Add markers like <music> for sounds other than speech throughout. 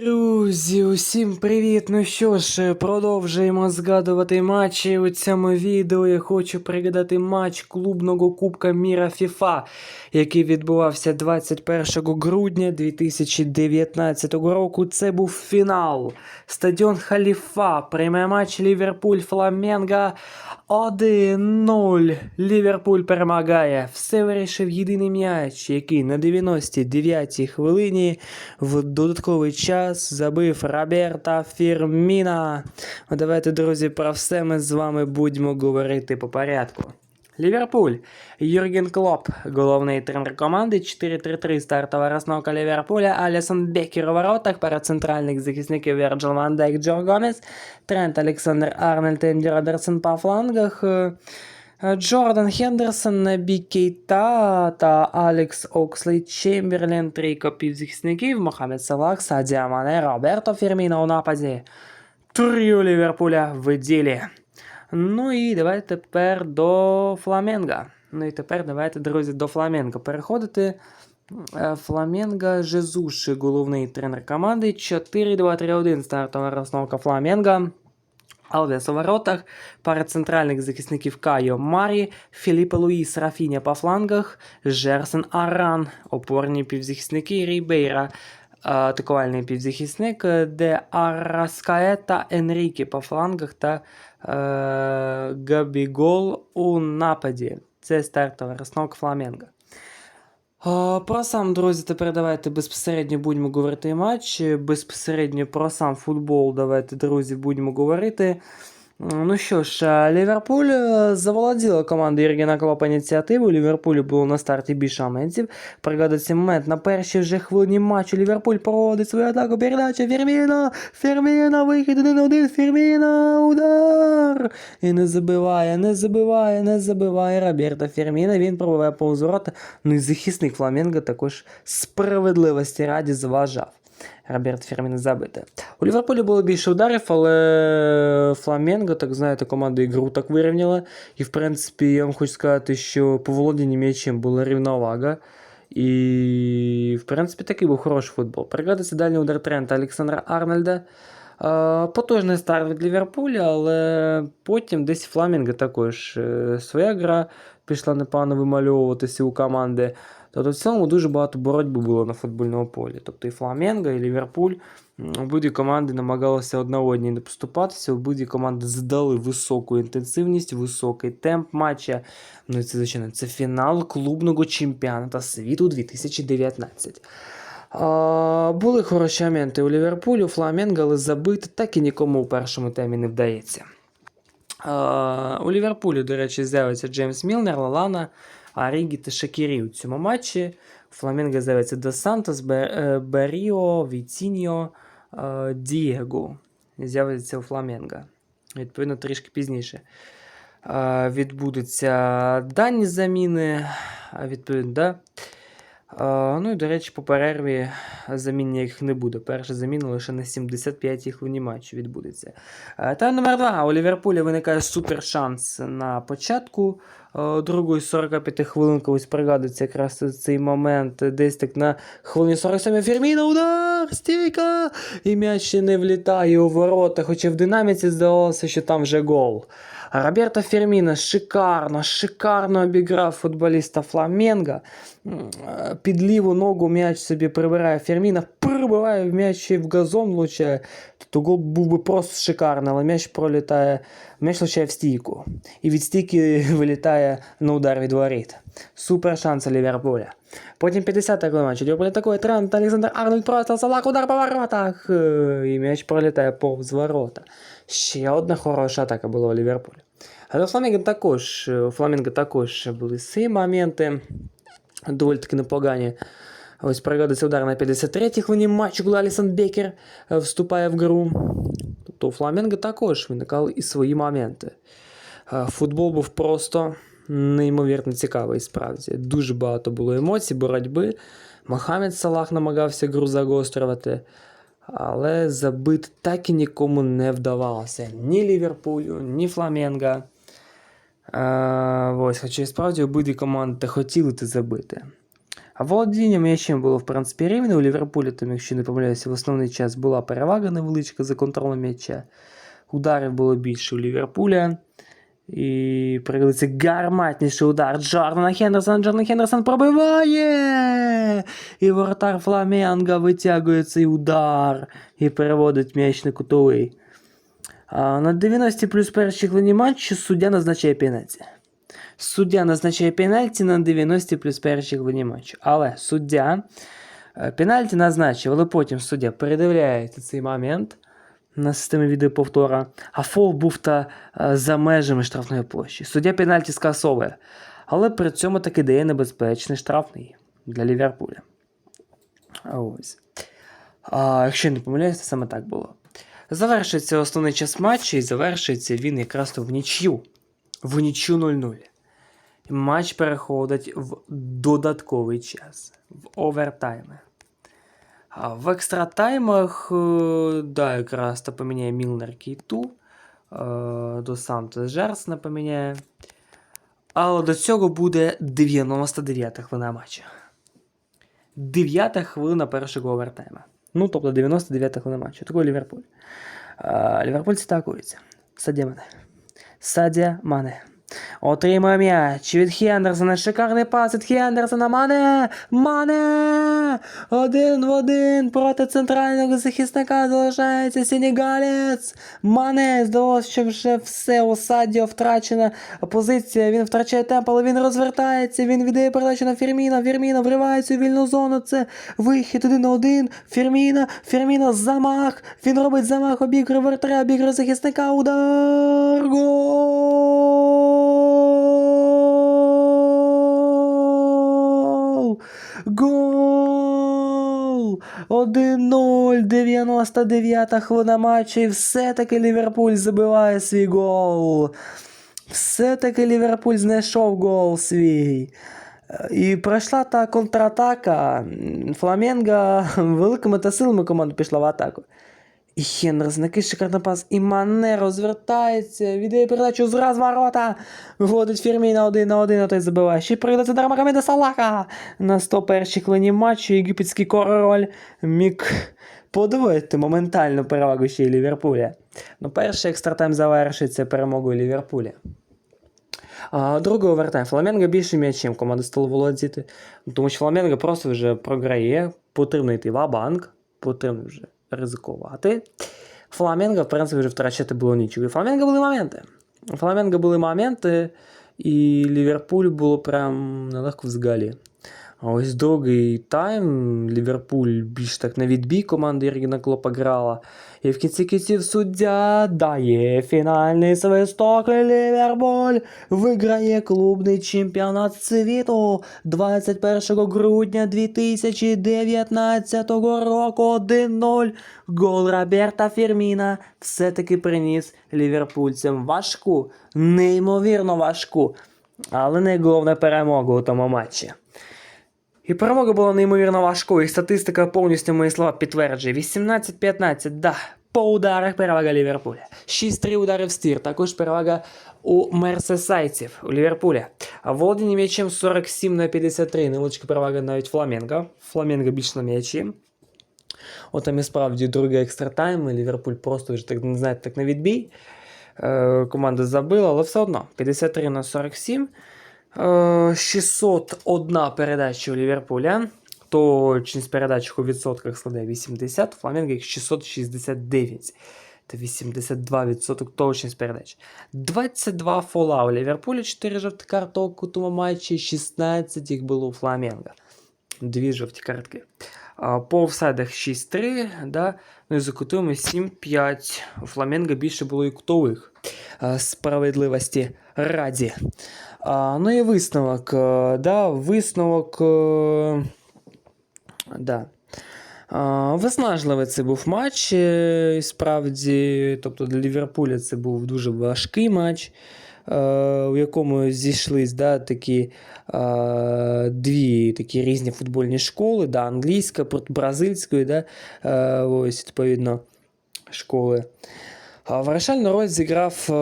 Друзі, усім привіт! Ну що ж, продовжуємо згадувати матчі. У цьому відео я хочу пригадати матч клубного Кубка Міра FIFA, який відбувався 21 грудня 2019 року. Це був фінал. Стадіон Халіфа. Прямий матч Ліверпуль Фламенго 1-0. Ліверпуль перемагає. Все вирішив єдиний м'яч, який на 99-й хвилині в додатковий час забив Роберта Фірміна. Давайте, друзі, про все ми з вами будемо говорити по порядку. Ліверпуль. Юрген Клоп, головний тренер команди. 4-3-3 стартова розновка Ліверпуля. Алісон Бекер у воротах. Пара центральних захисників Верджил Ван Дейк, Джо Гомес. Трент Олександр Арнольд, Енді Робертсон по флангах. Джордан Хендерсон, Набі Кейта та Алекс Окслей Чемберлен, трійко півзахисників, Мохамед Салах, Садіа Мане, Роберто Фірміно у нападі. Тріо Ліверпуля в ділі. Ну і давайте тепер до Фламенга. Ну і тепер давайте, друзі, до Фламенга переходити. Е, Фламенго Жезуш, головний тренер команди. 4-2-3-1 стартова розновка Фламенга. Алвес у воротах, пара центральних захисників Кайо Марі, Філіппе Луїс Рафіня по флангах, Жерсен Аран, опорні півзахисники Рібейра, атакувальний півзахисник, е, де Араскаета Енрікі по флангах та е, Габігол у нападі. Це стартова розновка Фламенго. Про сам, друзі, тепер давайте безпосередньо будемо говорити матч. Безпосередньо про сам футбол давайте, друзі, будемо говорити. М, Ну що ж, Ліверпуль е, заволоділа команда Єргена Клопа ініціативу. Ліверпулю було на старті більше моментів. Пригадується момент на першій вже хвилині матчу. Ліверпуль проводить свою атаку. Передача Ферміна! Ферміна! Вихід 1-1! Ферміна! Удар! І не забиває, не забиває, не забиває Роберта Ферміна. Він пробиває повз ворота. Ну і захисник Фламенго також справедливості раді зважав. Роберт Фермін забите. У Ліверпулі було більше ударів, але Фламенго, так знаєте, команда ігру так вирівняла. І, в принципі, я вам хочу сказати, що по володінні м'ячем була рівновага. І, в принципі, такий був хороший футбол. Пригадується дальній удар Трента Олександра Арнольда. Потужний старт від Ліверпуля, але потім десь Фламінго також е, своя гра пішла непогано вимальовуватися у команди. Тобто в цілому дуже багато боротьби було на футбольному полі. Тобто і Фламенго, і Ліверпуль. Обидві команди намагалися одна одній не поступатися, обидві команди здали високу інтенсивність, високий темп матча. Ну і це, звичайно, це фінал клубного чемпіонату світу 2019. А, були хороші моменти у Ліверпулі, у Фламенго, але забити так і нікому у першому темі не вдається. А, у Ліверпулі, до речі, з'явиться Джеймс Мілнер, Лалана, Арігі та Шакірі у цьому матчі. Фламінго з'явиться Де Сантос, е, Беріо, Віціньо, е, Дієго. З'явиться у Фламінго. Відповідно, трішки пізніше. Е, Відбудуться дані заміни. Відповідно, да. Ну і, до речі, по перерві замін ніяких не буде. Перша заміна лише на 75-й хвилині матчу відбудеться. Та номер 2. У Ліверпуля виникає супер шанс на початку другої 45 хвилин, колись пригадується якраз цей момент. Десь так на хвилині 47 Фірміна удар! Стійка! І м'яч ще не влітає у ворота, хоча в динаміці здавалося, що там вже гол. Роберто Ферміно шикарно, шикарно обіграв футболіста Фламенго. М, е, Під ліву ногу м'яч собі прибирає Ферміна, прибиває м'яч ще й в газон влучає. Тобто гол був би просто шикарний, але м'яч пролітає, м'яч влучає в стійку. І від стійки <laughs> вилітає на удар від воріт. Супер шанс у Ліверпуля. Потім 50-та хвилина матчу. Ліверпуль атакує Трент, Олександр Арнольд просто Салах, удар по воротах. Е, І м'яч пролітає повз ворота. Ще одна хороша атака була у Ліверпулі. Але у Фламінго також, у Фламінго також були свої моменти доволі таки непогані. Ось пригадується удар на 53-й хвилині матчу, коли Алісон Бекер е, вступає в гру. Тобто у Фламенго також виникали і свої моменти. Е, Футбол був просто неймовірно цікавий справді. Дуже багато було емоцій, боротьби. Мохамед Салах намагався гру загострювати, але забити так і нікому не вдавалося. Ні Ліверпулю, ні Фламенго. Е, ось, хоча і справді обидві команди хотіли це забити. А володіння м'ячем було, в принципі, рівне. У Ліверпулі, там, якщо не помиляюся, в основний час була перевага невеличка за контролем м'яча. Ударів було більше у Ліверпуля. І пригодиться гарматніший удар Джордана Хендерсона. Джордан Хендерсон пробиває! І воротар Фламенга витягує цей удар і переводить м'яч на кутовий. На 90 плюс першій хвилині матчу суддя назначає пенальті. Суддя назначає пенальті на 90 плюс першій хвилині матчу. Але суддя е, пенальті назначив, але потім суддя передивляється цей момент на системі відеоповтора, а фол був та е, за межами штрафної площі. Суддя пенальті скасовує, але при цьому таки дає небезпечний штрафний для Ліверпуля. Ось. А, якщо не помиляюся, саме так було. Завершується основний час матчу і завершується він якраз в нічю. В нічю 0-0. Матч переходить в додатковий час, в овертайми. А в екстратаймах, е, да, якраз то поміняє Мілнер Кейту, е, до Сантос Жерсна поміняє. Але до цього буде 99-та хвилина матчу. 9 хвилина першого овертайма. Ну, тобто 99 хвилина матчу. Такий Ліверпуль. Ліверпульці атакується. Садія Мане. Садія Мане. Отримує м'яч від Хендерсона. Шикарний пас від Хендерсона. Мане! Мане! Один в один проти центрального захисника залишається Сенегалець. Мане! Здалося, що вже все у Садіо втрачена позиція. Він втрачає темп, але він розвертається. Він віддає передачу на Фірміна. Фірміна вривається у вільну зону. Це вихід один на один. Фірміна. Фірміна замах. Він робить замах, обігрує вратаря, обігрує захисника. Удар. Гол! Гол! 1-0, 99 хвилина матчу, і все-таки Ліверпуль забиває свій гол. Все-таки Ліверпуль знайшов гол свій. Е, І пройшла та контратака. Фламенго <laughs> великими та силами команда пішла в атаку. Накид шикарний пас, і Мане розвертається, віддає передачу з розворота. Виводить Фірміна один на один, а той забиває. Ще передається до Магомеда Салаха. На 101-й хвилині матчу єгипетський король міг подвоїти моментальну перевагу ще й Ліверпуля. Ну, перший екстратайм завершиться перемогою Ліверпуля. А, другий овертайм. Фламенго більше м'ячем команда стала володіти. Тому що Фламенго просто вже програє, потрібно йти в банк потрібно вже ризикувати. Фламенго, в принципі, вже втрачати було нічого. І Фламенго були моменти. Фламенго були моменти, і Ліверпуль було прям нелегко взагалі. А ось другий тайм Ліверпуль більш так на відбій команди Єргіна Клопа грала. І в кінці кінців суддя дає фінальний свисток. і Ліверпуль виграє клубний чемпіонат світу 21 грудня 2019 року 1-0. Гол Роберта Фірміна все-таки приніс ліверпульцям важку, неймовірно важку, але не головне перемогу у тому матчі. І перемога була неймовірно важкою, і статистика повністю мої слова підтверджує. 18-15, да, по ударах перевага Ліверпуля. 6-3 удари в стір, також перевага у мерсесайців у Ліверпуля. А володіння м'ячем 47 на 53, невеличка перевага навіть Фламенго. Фламенго більше на м'ячі. От там і справді другий екстратайм, і Ліверпуль просто вже так, не знаєте, так на відбій. Е, команда забила, але все одно 53 на 47. Е, 601 передача у Ліверпуля. Точність передач у відсотках складає 80, у Фламенго їх 669. Та 82% точність передач. 22 фола у Ліверпуля, 4 жовті карток у тому матчі, 16 їх було у Фламенго. Дві жовті картки. По офсайдах 6-3, да? ну і за кутами 7-5. У Фламенго більше було і кутових. Справедливості раді. Ну і висновок. е, Да, висновок. е, Да. Виснажливий це був матч. е, Справді, тобто для Ліверпуля це був дуже важкий матч, у якому зійшлись да, такі е, дві такі різні футбольні школи, да, англійська бразильської, да, е, ось, відповідно, школи. Вирішальну роль зіграв, е,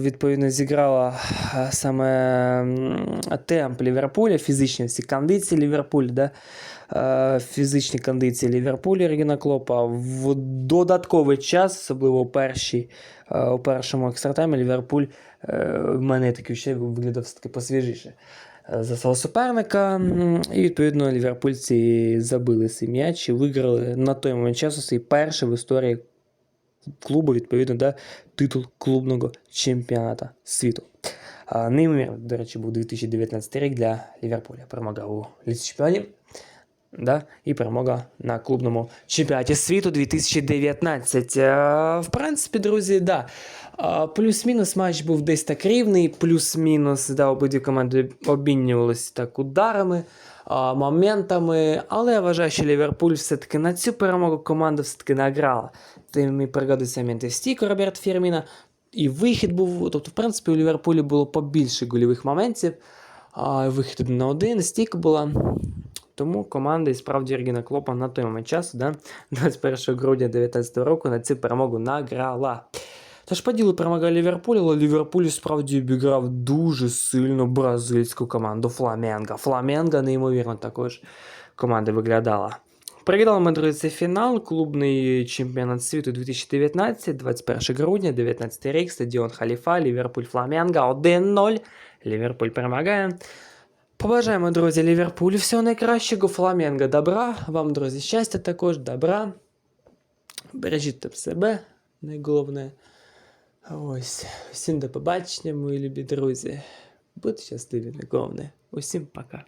відповідно, зіграла е, саме темп Ліверпуля, фізичні всі кондиції Ліверпуля, да? е, фізичні кондиції Ліверпуля Регіна Клопа. В додатковий час, особливо у, першій, е, у першому екстратаймі, Ліверпуль е, в мене таке ще виглядав все-таки посвіжіше е, за свого суперника. І відповідно ліверпульці забили свій м'яч і виграли на той момент часу свій перший в історії клубу, відповідно, да, титул клубного чемпіоната світу. А, до речі, був 2019 рік для Ліверпуля. Перемога у Лізі чемпіонів. Да, і перемога на клубному чемпіонаті світу 2019. А, в принципі, друзі, да. Плюс-мінус матч був десь так рівний, плюс-мінус, да, обидві команди обмінювалися так ударами, моментами. Але я вважаю, що Ліверпуль все-таки на цю перемогу команда все-таки награла. Тим і пригодиться моменти стійку Роберт Фірміна. І вихід був. Тобто, в принципі, у Ліверпулі було побільше гольових моментів. Вихід на один, стійка була. Тому команда і справді Ергіна Клопа на той момент часу, да, <laughs> 21 грудня 2019 року на цю перемогу награла. Тож по ділу перемога Ліверпуль, але Ліверпуль справді обіграв дуже сильно бразильську команду Фламенго. Фламенго неймовірно також команда виглядала. Пригадали ми, друзі, це фінал, клубний чемпіонат світу 2019, 21 грудня, 19 рік, стадіон Халіфа, Ліверпуль Фламенго 1-0. Ліверпуль перемагає. Побажаємо, друзі, Ліверпулю всього найкращого, Фламенго добра. Вам, друзі, щастя також, добра. Бережіть там себе, найголовне. Ось. Всім до побачення, мої любі друзі. Будьте щасливі, найголовне. Усім пока.